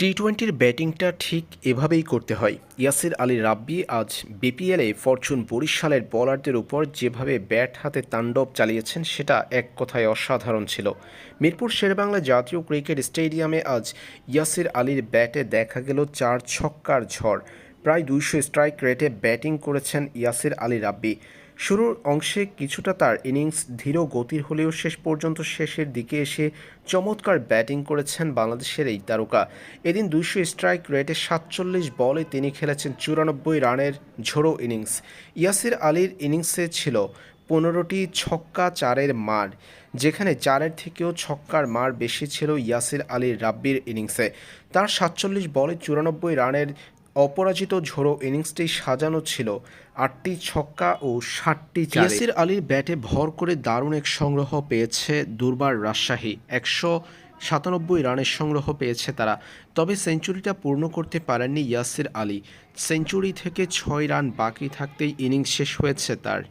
টি টোয়েন্টির ব্যাটিংটা ঠিক এভাবেই করতে হয়। ইয়াসির আলী রাব্বি আজ বিপিএলে ফরচুন বরিশালের বোলারদের উপর যেভাবে ব্যাট হাতে তাণ্ডব চালিয়েছেন, সেটা এক কথায় অসাধারণ ছিল। মিরপুর শেরেবাংলা জাতীয় ক্রিকেট স্টেডিয়ামে আজ ইয়াসির আলীর ব্যাটে দেখা গেল চার ছক্কার ঝড়। প্রায় দুইশো স্ট্রাইক রেটে ব্যাটিং করেছেন ইয়াসির আলী রাব্বি। শুরুর অংশে কিছুটা তার ইনিংস ধীর গতির হলেও শেষ পর্যন্ত শেষের দিকে এসে চমৎকার ব্যাটিং করেছেন বাংলাদেশের এই তারকা। এদিন দুইশো স্ট্রাইক রেটে সাতচল্লিশ বলে তিনি খেলেছেন চুরানব্বই রানের ঝোড়ো ইনিংস। ইয়াসির আলীর ইনিংসে ছিল পনেরোটি ছক্কা চারের মার, যেখানে চারের থেকেও ছক্কার মার বেশি ছিল ইয়াসির আলীর রাব্বির ইনিংসে। তার সাতচল্লিশ বলে চুরানব্বই রানের অপরাজিত ঝোড়ো ইনিংসটি সাজানো ছিল আটটি ছক্কা ও ষাটটি ইয়াসির আলীর ব্যাটে ভর করে দারুণ এক সংগ্রহ পেয়েছে দুর্বার রাজশাহী। একশো সাতানব্বই রানের সংগ্রহ পেয়েছে তারা। তবে সেঞ্চুরিটা পূর্ণ করতে পারেননি ইয়াসির আলী। সেঞ্চুরি থেকে ছয় রান বাকি থাকতেই ইনিংস শেষ হয়েছে তার।